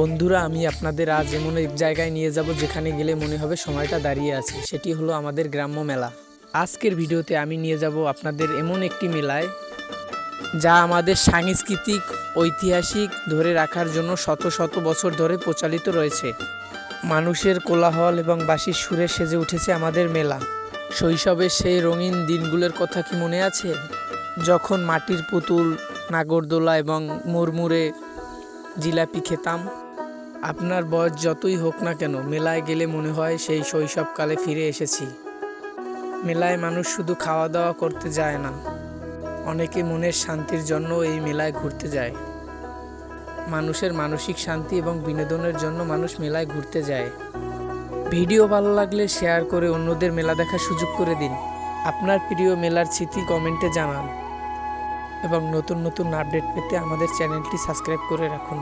বন্ধুরা, আমি আপনাদের আজ এমন এক জায়গায় নিয়ে যাব যেখানে গেলে মনে হবে সময়টা দাঁড়িয়ে আছে। সেটি হলো আমাদের গ্রাম্য মেলা। আজকের ভিডিওতে আমি নিয়ে যাব আপনাদের এমন একটি মেলায় যা আমাদের সাংস্কৃতিক, ঐতিহাসিক ধরে রাখার জন্য শত শত বছর ধরে প্রচালিত রয়েছে। মানুষের কোলাহল এবং বাঁশির সুরে সেজে উঠেছে আমাদের মেলা। শৈশবের সেই রঙিন দিনগুলোর কথা কি মনে আছে? যখন মাটির পুতুল, নাগরদোলা এবং মুড়মুড়ে জিলাপি খেতাম আপনার বয়স যতই হোক না কেন, মেলায় গেলে মনে হয় সেই শৈশবকালে ফিরে এসেছি। মেলায় মানুষ শুধু খাওয়া দাওয়া করতে যায় না, অনেকে মনের শান্তির জন্য এই মেলায় ঘুরতে যায়। মানুষের মানসিক শান্তি এবং বিনোদনের জন্য মানুষ মেলায় ঘুরতে যায়। ভিডিও ভালো লাগলে শেয়ার করে অন্যদের মেলা দেখার সুযোগ করে দিন। আপনার প্রিয় মেলার স্মৃতি কমেন্টে জানান। এবং নতুন নতুন আপডেট পেতে আমাদের চ্যানেলটি সাবস্ক্রাইব করে রাখুন।